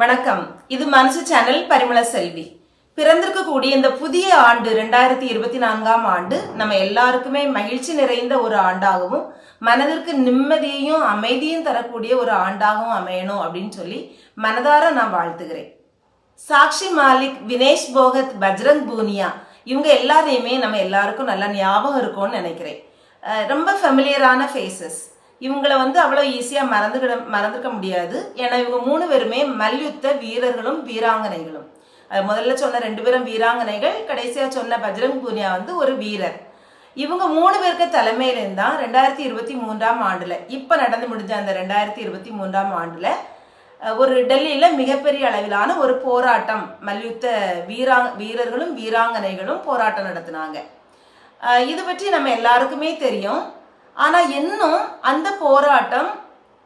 வணக்கம். இது மனசு சேனல் பரிமள செல்வி. பிறந்திருக்கக்கூடிய இந்த புதிய ஆண்டு ரெண்டாயிரத்தி இருபத்தி நான்காம் ஆண்டு நம்ம எல்லாருக்குமே மகிழ்ச்சி நிறைந்த ஒரு ஆண்டாகவும் மனதிற்கு நிம்மதியையும் அமைதியும் தரக்கூடிய ஒரு ஆண்டாகவும் அமையணும் அப்படின்னு சொல்லி மனதார நான் வாழ்த்துகிறேன். சாக்ஷி மாலிக் வினேஷ் போகத் பஜ்ரங் பூனியா இவங்க எல்லாரையுமே நம்ம எல்லாருக்கும் நல்லா ஞாபகம் இருக்கும்னு நினைக்கிறேன். ரொம்ப ஃபெமிலியரான ஃபேஸஸ் இவங்களை வந்து அவ்வளோ ஈஸியாக மறந்துக்கிட மறந்துக்க முடியாது. ஏன்னா இவங்க மூணு பேருமே மல்யுத்த வீரர்களும் வீராங்கனைகளும். முதல்ல சொன்ன ரெண்டு பேரும் வீராங்கனைகள் கடைசியாக சொன்ன பஜ்ரங் பூனியா வந்து ஒரு வீரர். இவங்க மூணு பேருக்கு தலைமையிலேருந்து தான் ரெண்டாயிரத்தி இருபத்தி மூன்றாம் ஆண்டில் இப்போ நடந்து முடிஞ்ச அந்த ரெண்டாயிரத்தி இருபத்தி மூன்றாம் ஆண்டில் ஒரு டெல்லியில் மிகப்பெரிய அளவிலான ஒரு போராட்டம் மல்யுத்த வீரா வீரர்களும் வீராங்கனைகளும் போராட்டம் நடத்தினாங்க. இது பற்றி நம்ம எல்லாருக்குமே தெரியும். ஆனால் இன்னும் அந்த போராட்டம்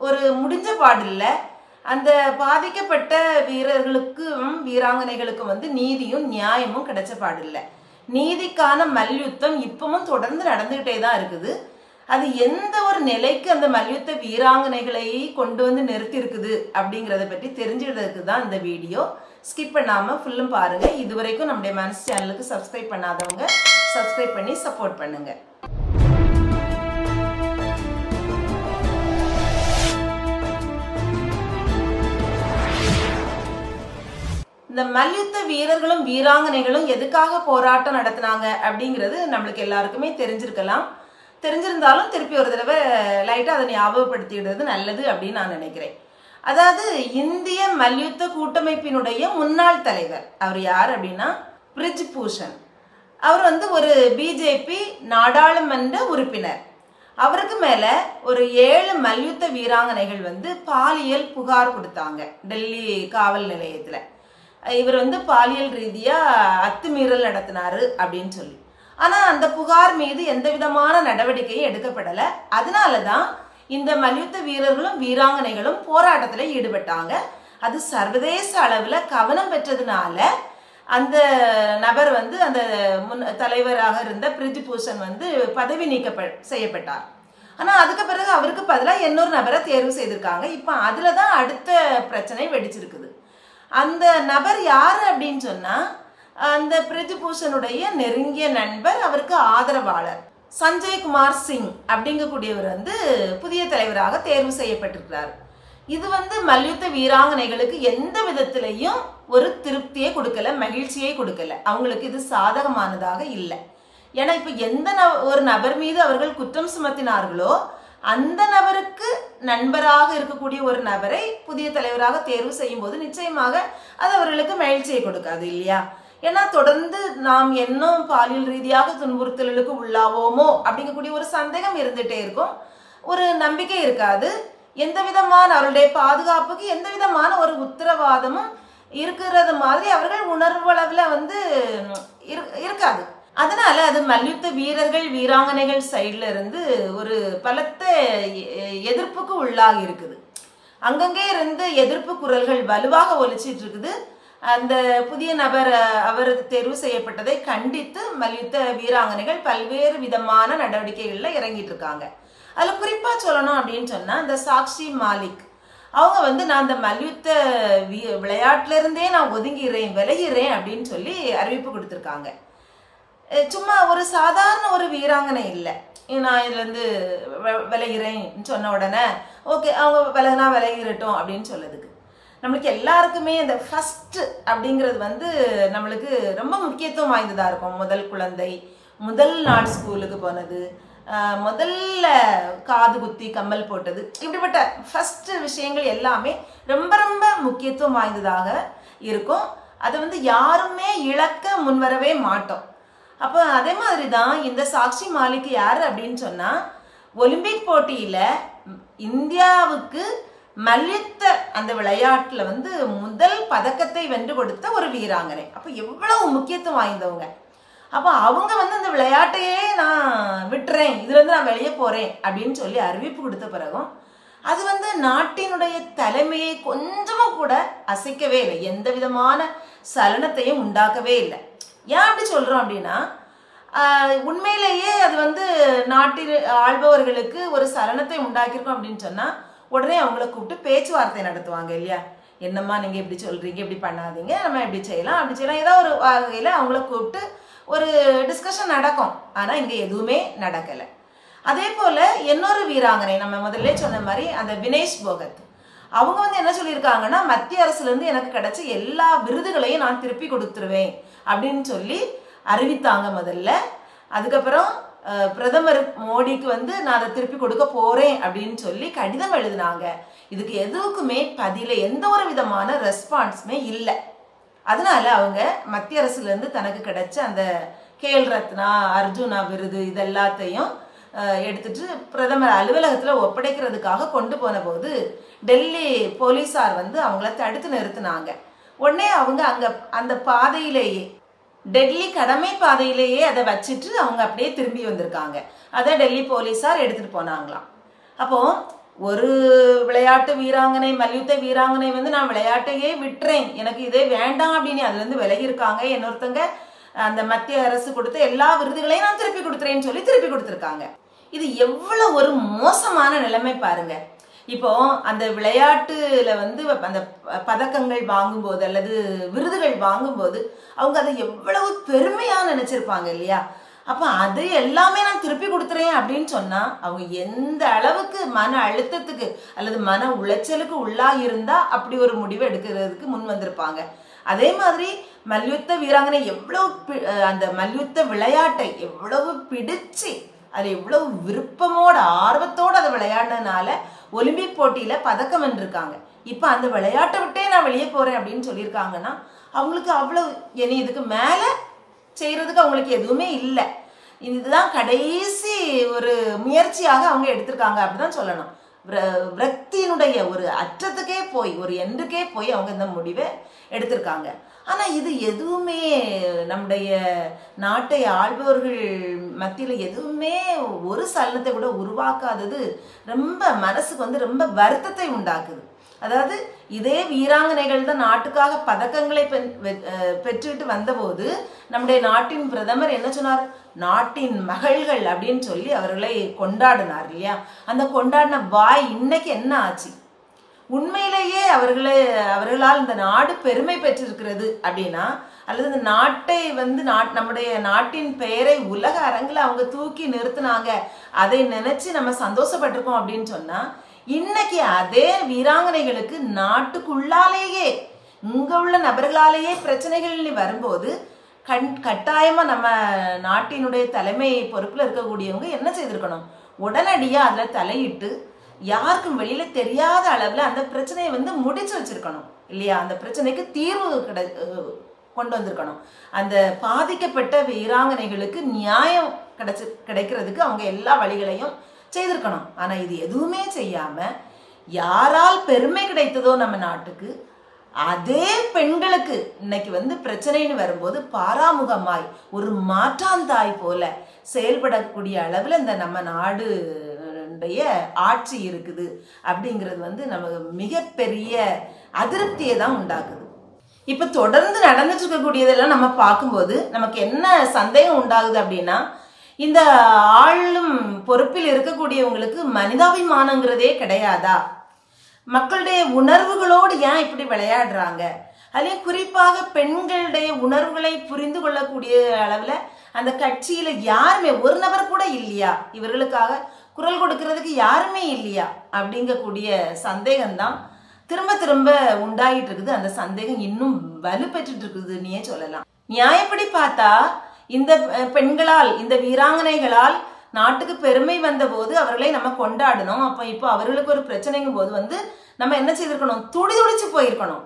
ஒரு முடிஞ்ச பாடில்ல. அந்த பாதிக்கப்பட்ட வீரர்களுக்கும் வீராங்கனைகளுக்கும் வந்து நீதியும் நியாயமும் கிடைச்ச பாடில்லை. நீதிக்கான மல்யுத்தம் இப்பவும் தொடர்ந்து நடந்துகிட்டே தான் இருக்குது. அது எந்த ஒரு நிலைக்கு அந்த மல்யுத்த வீராங்கனைகளை கொண்டு வந்து நிறுத்தி இருக்குது அப்படிங்கிறத பற்றி தெரிஞ்சுக்கிறதுக்கு தான் இந்த வீடியோ. ஸ்கிப் பண்ணாமல் ஃபுல்லும் பாருங்கள் இது வரைக்கும் நம்முடைய மனசு சேனலுக்கு சப்ஸ்கிரைப் பண்ணாதவங்க சப்ஸ்கிரைப் பண்ணி சப்போர்ட் பண்ணுங்கள் இந்த மல்யுத்த வீரர்களும் வீராங்கனைகளும் எதுக்காக போராட்டம் நடத்தினாங்க அப்படிங்கிறது நம்மளுக்கு எல்லாருக்குமே தெரிஞ்சிருக்கலாம். தெரிஞ்சிருந்தாலும் திருப்பி ஒரு தடவை லைட்டாக அதை ஞாபகப்படுத்திடுறது நல்லது அப்படின்னு நான் நினைக்கிறேன். அதாவது இந்திய மல்யுத்த கூட்டமைப்பினுடைய முன்னாள் தலைவர் அவர் யார் அப்படின்னா? பிரிஜ் பூஷன் அவர் வந்து ஒரு பிஜேபி நாடாளுமன்ற உறுப்பினர். அவருக்கு மேலே ஒரு ஏழு மல்யுத்த வீராங்கனைகள் வந்து பாலியல் புகார் கொடுத்தாங்க டெல்லி காவல் நிலையத்தில். இவர் வந்து பாலியல் ரீதியாக அத்துமீறல் நடத்தினாரு அப்படின்னு சொல்லி. ஆனால் அந்த புகார் மீது எந்த விதமான நடவடிக்கையும் எடுக்கப்படலை. அதனால தான் இந்த மல்யுத்த வீரர்களும் வீராங்கனைகளும் போராட்டத்தில் ஈடுபட்டாங்க. அது சர்வதேச அளவில் கவனம் பெற்றதுனால அந்த நபர் வந்து அந்த முன் தலைவராக இருந்த பிரிஜ் பூஷன் வந்து பதவி நீக்க செய்யப்பட்டார். ஆனால் அதுக்கு பிறகு அவருக்கு பதிலாக இன்னொரு நபரை தேர்வு செய்திருக்காங்க. இப்போ அதில் தான் அடுத்த பிரச்சனை வெடிச்சிருக்குது. அந்த நபர் யார் அப்படின்னு சொன்னால் அந்த பிரிஜுபூஷனுடைய நெருங்கிய நண்பர் அவருக்கு ஆதரவாளர். சஞ்சய் குமார் சிங் அப்படிங்கக்கூடியவர் வந்து புதிய தலைவராக தேர்வு செய்யப்பட்டிருக்கிறார். இது வந்து மல்யுத்த வீராங்கனைகளுக்கு எந்த விதத்திலையும் ஒரு திருப்தியை கொடுக்கல மகிழ்ச்சியை கொடுக்கல. அவங்களுக்கு இது சாதகமானதாக இல்லை. ஏன்னா இப்போ எந்த ந- ஒரு நபர் மீது அவர்கள் குற்றம் சுமத்தினார்களோ அந்த நபருக்கு நண்பராக இருக்கக்கூடிய ஒரு நபரை புதிய தலைவராக தேர்வு செய்யும் போது நிச்சயமாக அது அவர்களுக்கு மகிழ்ச்சியை கொடுக்காது இல்லையா? ஏன்னா தொடர்ந்து நாம் இன்னும் பாலியல் ரீதியாக துன்புறுத்தலுக்கு உள்ளாவோமோ அப்படிங்கக்கூடிய ஒரு சந்தேகம் இருந்துகிட்டே இருக்கும். ஒரு நம்பிக்கை இருக்காது. எந்த விதமான அவருடைய பாதுகாப்புக்கு எந்த விதமான ஒரு உத்தரவாதமும் இருக்கிறது மாதிரி அவர்கள் உணர்வளவில் வந்து இரு- இருக்காது. அதனால அது மல்யுத்த வீரர்கள் வீராங்கனைகள் சைடில் இருந்து ஒரு பலத்த எ- எதிர்ப்புக்கு உள்ளாகி இருக்குது. அங்கங்கே இருந்து எதிர்ப்பு குரல்கள் வலுவாக ஒலிச்சிட்டு இருக்குது. அந்த புதிய நபர் அவர் தேர்வு செய்யப்பட்டதை கண்டித்து மல்யுத்த வீராங்கனைகள் பல்வேறு விதமான நடவடிக்கைகளில் இறங்கிட்டு இருக்காங்க. அதில் குறிப்பாக சொல்லணும் அப்படின்னு சொன்னால் இந்த சாக்ஷி மாலிக். அவங்க வந்து நான் அந்த மல்யுத்த வி விளையாட்டிலிருந்தே நான் ஒதுங்கிறேன் விலகிறேன் அப்படின்னு சொல்லி அறிவிப்பு கொடுத்துருக்காங்க. சும்மா ஒரு சாதாரண ஒரு வீராங்கனை இல்லை. நான் இதுலேருந்து விளையிறேன் சொன்ன உடனே ஓகே அவங்க விலகினா விளையிறட்டும் அப்படின்னு சொல்லுதுக்கு. நம்மளுக்கு எல்லாருக்குமே இந்த ஃபஸ்ட்டு அப்படிங்கிறது வந்து நம்மளுக்கு ரொம்ப முக்கியத்துவம் வாய்ந்ததாக இருக்கும். முதல் குழந்தை முதல் நாள் ஸ்கூலுக்கு போனது முதல்ல காது குத்தி கம்மல் போட்டது இப்படிப்பட்ட ஃபஸ்ட்டு விஷயங்கள் எல்லாமே ரொம்ப ரொம்ப முக்கியத்துவம் வாய்ந்ததாக இருக்கும். அதை வந்து யாருமே இழக்க முன்வரவே மாட்டோம். அப்போ அதே மாதிரி தான் இந்த சாக்ஷி மாலிக் யார் அப்படின்னு சொன்னால் ஒலிம்பிக் போட்டியில் இந்தியாவுக்கு மல்யுத்த அந்த விளையாட்டில் வந்து முதல் பதக்கத்தை வென்று கொடுத்த ஒரு வீராங்கனை. அப்போ எவ்வளவு முக்கியத்துவம் வாய்ந்தவங்க. அப்போ அவங்க வந்து அந்த விளையாட்டையே நான் விட்டுறேன் இதுலேருந்து நான் வெளியே போகிறேன் அப்படின்னு சொல்லி அறிவிப்பு கொடுத்த பிறகும் அது வந்து நாட்டினுடைய தலைமையை கொஞ்சமும் கூட அசைக்கவே இல்லை. எந்த விதமான சலனத்தையும் உண்டாக்கவே இல்லை. ஏன் அப்படி சொல்கிறோம் அப்படின்னா உண்மையிலேயே அது வந்து நாட்டில் ஆள்பவர்களுக்கு ஒரு சலனத்தை உண்டாக்கியிருக்கோம் அப்படின்னு சொன்னால் உடனே அவங்கள கூப்பிட்டு பேச்சுவார்த்தை நடத்துவாங்க இல்லையா? என்னம்மா நீங்கள் இப்படி சொல்கிறீங்க இப்படி பண்ணாதீங்க நம்ம இப்படி செய்யலாம் அப்படி செய்யலாம். ஏதோ ஒரு வகையில் அவங்கள கூப்பிட்டு ஒரு டிஸ்கஷன் நடக்கும். ஆனால் இங்கே எதுவுமே நடக்கலை. அதே போல் இன்னொரு வீராங்கனை நம்ம முதல்ல சொன்ன மாதிரி அந்த வினேஷ் போகத். அவங்க வந்து என்ன சொல்லியிருக்காங்கன்னா மத்திய அரசுலேருந்து எனக்கு கிடைச்ச எல்லா விருதுகளையும் நான் திருப்பி கொடுத்துருவேன். அப்படின்னு சொல்லி அறிவித்தாங்க முதல்ல. அதுக்கப்புறம் பிரதமர் மோடிக்கு வந்து நான் அதை திருப்பி கொடுக்க போறேன் அப்படின்னு சொல்லி கடிதம் எழுதினாங்க. இதுக்கு எதுக்குமே பதில எந்த ஒரு விதமான ரெஸ்பான்ஸுமே இல்லை. அதனால அவங்க மத்திய அரசுலேருந்து தனக்கு கிடைச்ச அந்த கேல் ரத்னா அர்ஜுனா விருது இதெல்லாத்தையும் எடுத்துட்டு பிரதமர் அலுவலகத்தில் ஒப்படைக்கிறதுக்காக கொண்டு போன போது டெல்லி போலீஸார் வந்து அவங்கள தடுத்து நிறுத்தினாங்க. உடனே அவங்க அங்கே அந்த பாதையிலேயே டெல்லி கடமை பாதையிலேயே அதை வச்சுட்டு அவங்க அப்படியே திரும்பி வந்திருக்காங்க. அதை டெல்லி போலீஸார் எடுத்துகிட்டு போனாங்களாம். அப்போ ஒரு விளையாட்டு வீராங்கனை மல்யுத்த வீராங்கனை வந்து நான் விளையாட்டையே விட்டுறேன். எனக்கு இதே வேண்டாம் அப்படின்னு அதுலேருந்து விலகியிருக்காங்க. விலகி இருக்காங்க இன்னொருத்தங்க அந்த மத்திய அரசு கொடுத்த எல்லா விருதுகளையும் நான் திருப்பி கொடுத்துறேன்னு சொல்லி திருப்பி கொடுத்துருக்காங்க. இது எவ்வளோ ஒரு மோசமான நிலைமை பாருங்கள் இப்போ அந்த விளையாட்டுல வந்து அந்த பதக்கங்கள் வாங்கும்போது அல்லது விருதுகள் வாங்கும்போது அவங்க அதை எவ்வளவு பெருமையா நினைச்சிருப்பாங்க இல்லையா? அப்ப அது எல்லாமே நான் திருப்பி கொடுத்துறேன் அப்படின்னு சொன்னா அவங்க எந்த அளவுக்கு மன அழுத்தத்துக்கு அல்லது மன உளைச்சலுக்கு உள்ளாக இருந்தா அப்படி ஒரு முடிவு எடுக்கிறதுக்கு முன் வந்திருப்பாங்க. அதே மாதிரி மல்யுத்த வீராங்கனை எவ்வளவு பி- அந்த மல்யுத்த விளையாட்டை எவ்வளவு பிடிச்சு அது எவ்வளவு விருப்பமோட ஆர்வத்தோட அதை விளையாடினால ஒலிம்பிக் போட்டியில் பதக்கம் வென்றிருக்காங்க. இப்போ அந்த விளையாட்டை விட்டே நான் வெளியே போகிறேன் அப்படின்னு சொல்லியிருக்காங்கன்னா அவங்களுக்கு அவ்வளோ இனி இதுக்கு மேலே செய்கிறதுக்கு அவங்களுக்கு எதுவுமே இல்லை. இதுதான் கடைசி ஒரு முயற்சியாக அவங்க எடுத்திருக்காங்க அப்படிதான் சொல்லணும். விரக்தியினுடைய ஒரு அற்றத்துக்கே போய் ஒரு எண்டுக்கே போய் அவங்க இந்த முடிவை எடுத்திருக்காங்க. ஆனால் இது எதுவுமே நம்முடைய நாட்டை ஆள்பவர்கள் மத்தியில் எதுவுமே ஒரு சலனத்தை கூட உருவாக்காதது ரொம்ப மனசுக்கு வந்து ரொம்ப வருத்தத்தை உண்டாக்குது. அதாவது இதே வீராங்கனைகள் தான் நாட்டுக்காக பதக்கங்களை பெண்- பெற்றுட்டு வந்தபோது நம்முடைய நாட்டின் பிரதமர் என்ன சொன்னார்? நாட்டின் மகள்கள் அப்படின்னு சொல்லி அவர்களை கொண்டாடினார் இல்லையா? அந்த கொண்டாடின வாய் இன்னைக்கு என்ன ஆச்சு? உண்மையிலேயே அவர்களை அவர்களால் இந்த நாடு பெருமை பெற்றிருக்கிறது அப்படின்னா அல்லது இந்த நாட்டை வந்து நாட் நம்முடைய நாட்டின் பெயரை உலக அரங்கில் அவங்க தூக்கி நிறுத்தினாங்க அதை நினைச்சு நம்ம சந்தோஷப்பட்டிருக்கோம் அப்படின்னு சொன்னா இன்னைக்கு அதே வீராங்கனைகளுக்கு நாட்டுக்குள்ளாலேயே இங்க உள்ள நபர்களாலேயே பிரச்சனைகள் வரும்போது கண் கட்டாயமா நம்ம நாட்டினுடைய தலைமை பொறுப்புல இருக்கக்கூடியவங்க என்ன செய்திருக்கணும்? உடனடியாக அதில் தலையிட்டு யாருக்கும் வெளியில தெரியாத அளவில் அந்த பிரச்சனையை வந்து முடிச்சு வச்சிருக்கணும். இல்லையா? அந்த பிரச்சனைக்கு தீர்வு கிடை கொண்டு வந்திருக்கணும். அந்த பாதிக்கப்பட்ட வீராங்கனைகளுக்கு நியாயம் கிடைச்சி கிடைக்கிறதுக்கு அவங்க எல்லா வழிகளையும் செய்திருக்கணும். ஆனால் இது எதுவுமே செய்யாமல் யாரால் பெருமை கிடைத்ததோ நம்ம நாட்டுக்கு அதே பெண்களுக்கு இன்னைக்கு வந்து பிரச்சனைன்னு வரும்போது பாராமுகமாய் ஒரு மாற்றாந்தாய் போல செயல்படக்கூடிய அளவில் இந்த நம்ம நாடு நாடுடைய ஆட்சி இருக்குது அப்படிங்கிறது வந்து நமக்கு மிகப்பெரிய அதிருப்தியை தான் உண்டாக்குது. இப்போ தொடர்ந்து நடந்துட்டு இருக்கக்கூடியதெல்லாம் நம்ம பார்க்கும்போது நமக்கு என்ன சந்தேகம் உண்டாகுது அப்படின்னா இந்த ஆளும் பொறுப்பில் இருக்கக்கூடியவங்களுக்கு மனிதாபிமானங்கிறதே கிடையாதா? மக்களுடைய உணர்வுகளோடு ஏன் இப்படி விளையாடுறாங்க? அதுலேயும் குறிப்பாக பெண்களுடைய உணர்வுகளை புரிந்து கொள்ளக்கூடிய அளவில் அந்த கட்சியில் யாருமே ஒரு நபர் கூட இல்லையா? இவர்களுக்காக குரல் கொடுக்கறதுக்கு யாருமே இல்லையா? அப்படிங்கக்கூடிய சந்தேகம்தான் திரும்ப திரும்ப உண்டாகிட்டு இருக்குது அந்த சந்தேகம் இன்னும் வலுப்பெற்றுட்டு இருக்குதுன்னே சொல்லலாம். நியாயப்படி பார்த்தா இந்த பெண்களால் இந்த வீராங்கனைகளால் நாட்டுக்கு பெருமை வந்த போது அவர்களை நம்ம கொண்டாடணும். அப்போ இப்போ அவர்களுக்கு ஒரு பிரச்சனைங்கும் போது வந்து நம்ம என்ன செய்திருக்கணும்? துடி துடிச்சு போயிருக்கணும்.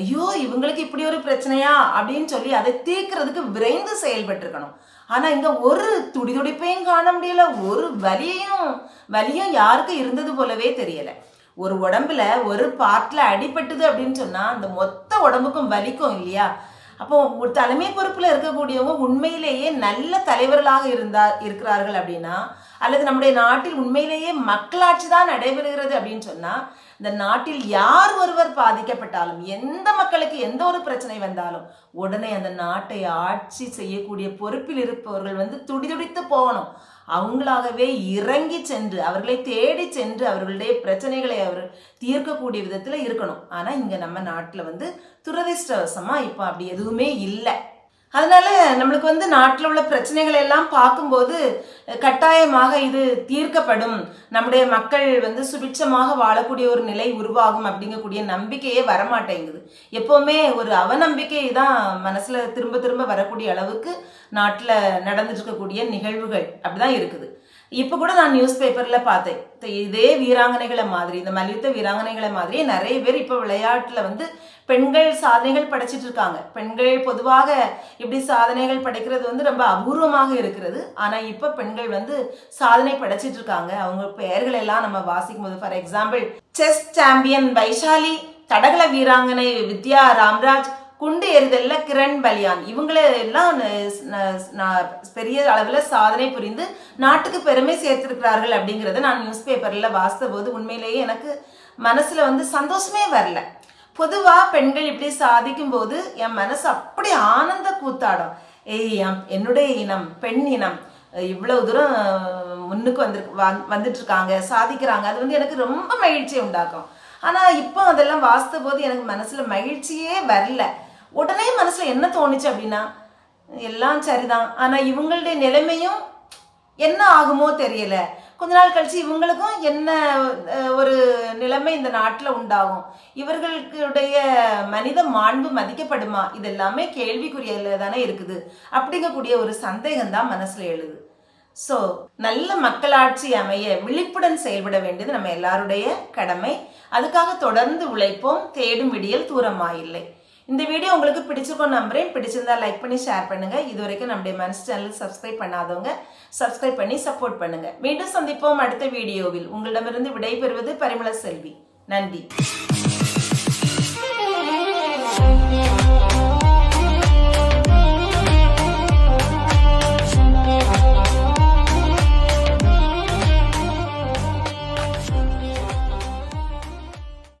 ஐயோ இவங்களுக்கு இப்படி ஒரு பிரச்சனையா? அப்படின்னு சொல்லி அதை தீர்க்கறதுக்கு விரைந்து செயல்பட்டிருக்கணும். ஆனால் இங்கே ஒரு துடி துடிப்பையும் காண முடியல ஒரு வலியையும் வலியும் யாருக்கு இருந்தது போலவே தெரியலை. ஒரு உடம்புல ஒரு பார்ட்டில் அடிபட்டுது அப்படின்னு சொன்னால் அந்த மொத்த உடம்புக்கும் வலிக்கும் இல்லையா? அப்போ ஒரு தலைமை பொறுப்பில் இருக்கக்கூடியவங்க உண்மையிலேயே நல்ல தலைவர்களாக இருந்தார் இருக்கிறார்கள் அப்படின்னா அல்லது நம்முடைய நாட்டில் உண்மையிலேயே மக்களாட்சி தான் நடைபெறுகிறது அப்படின்னு சொன்னால் இந்த நாட்டில் யார் ஒருவர் பாதிக்கப்பட்டாலும் எந்த மக்களுக்கு எந்த ஒரு பிரச்சனை வந்தாலும் உடனே அந்த நாட்டை ஆட்சி செய்யக்கூடிய பொறுப்பில் இருப்பவர்கள் வந்து துடிதுடித்து போகணும். அவங்களாகவே இறங்கி சென்று அவர்களை தேடி சென்று அவர்களுடைய பிரச்சனைகளை அவர் தீர்க்கக்கூடிய விதத்தில் இருக்கணும். ஆனால் இங்கே நம்ம நாட்டில் வந்து துரதிர்ஷ்டவசமாக இப்போ அப்படி எதுவுமே இல்லை. அதனால நம்மளுக்கு வந்து நாட்டில் உள்ள பிரச்சனைகளை எல்லாம் பார்க்கும்போது கட்டாயமாக இது தீர்க்கப்படும். நம்முடைய மக்கள் வந்து சுபிட்சமாக வாழக்கூடிய ஒரு நிலை உருவாகும் அப்படிங்கக்கூடிய நம்பிக்கையே வரமாட்டேங்குது. எப்போவுமே ஒரு அவநம்பிக்கை தான் மனசில் திரும்ப திரும்ப வரக்கூடிய அளவுக்கு நாட்டில் நடந்துட்டு இருக்கக்கூடிய நிகழ்வுகள் அப்படிதான் இருக்குது. இப்போ கூட நான் நியூஸ் பேப்பரில் பார்த்தேன். த- இதே வீராங்கனைகளை மாதிரி இந்த மல்யுத்த வீராங்கனைகளை மாதிரி நிறைய பேர் இப்போ விளையாட்டில் வந்து பெண்கள் சாதனைகள் படைச்சிட்டு இருக்காங்க. பெண்கள் பொதுவாக இப்படி சாதனைகள் படைக்கிறது வந்து ரொம்ப அபூர்வமாக இருக்கிறது. ஆனால் இப்போ பெண்கள் வந்து சாதனை படைச்சிட்டு இருக்காங்க. அவங்க பெயர்கள் எல்லாம் நம்ம வாசிக்கும் போது for example chess champion Vaishali தடகள வீராங்கனை வித்யா ராம்ராஜ் குண்டு எறிதல்ல கிரண் பலியான். இவங்கள எல்லாம் பெரிய அளவில் சாதனை புரிந்து நாட்டுக்கு பெருமை சேர்த்திருக்கிறார்கள் அப்படிங்கிறத நான் நியூஸ் பேப்பரில் வாசித்த போது உண்மையிலேயே எனக்கு மனசில் வந்து சந்தோஷமே வரல. பொதுவாக பெண்கள் இப்படி சாதிக்கும் போது என் மனசு அப்படி ஆனந்த கூத்தாடும். ஏய் என்னுடைய இனம் பெண் இனம் இவ்வளவு தூரம் முன்னுக்கு வந்திருக்கு வந்துட்டு இருக்காங்க சாதிக்கிறாங்க. அது வந்து எனக்கு ரொம்ப மகிழ்ச்சியை உண்டாக்கும். ஆனால் இப்போ அதெல்லாம் வாசித்த போது எனக்கு மனசில் மகிழ்ச்சியே வரல. உடனே மனசில் என்ன தோணுச்சு அப்படின்னா எல்லாம் சரிதான். ஆனால் இவங்களுடைய நிலைமையும் என்ன ஆகுமோ தெரியல. கொஞ்ச நாள் கழிச்சு இவங்களுக்கும் என்ன ஒரு நிலைமை இந்த நாட்டில் உண்டாகும். இவர்களுடைய மனித மாண்பு மதிக்கப்படுமா? இது எல்லாமே தானே இருக்குது. அப்படிங்கக்கூடிய ஒரு சந்தேகம் தான் மனசில் எழுது. ஸோ நல்ல மக்களாட்சி அமைய விழிப்புடன் செயல்பட வேண்டியது நம்ம எல்லாருடைய கடமை. அதுக்காக தொடர்ந்து உழைப்போம் தேடும் விடியல் தூரமாயில்லை. இந்த வீடியோ உங்களுக்கு பிடிச்சிருக்கும் நம்புறேன். பிடிச்சிருந்தா லைக் பண்ணி ஷேர் பண்ணுங்க. இது வரைக்கும் நம்முடைய மனசு சேனல் சப்ஸ்கிரைப் பண்ணாதவங்க சப்ஸ்கிரைப் பண்ணி சப்போர்ட் பண்ணுங்க. மீண்டும் சந்திப்போம் அடுத்த வீடியோவில். உங்களிடமிருந்து விடைபெறுவது பரிமள செல்வி. நன்றி.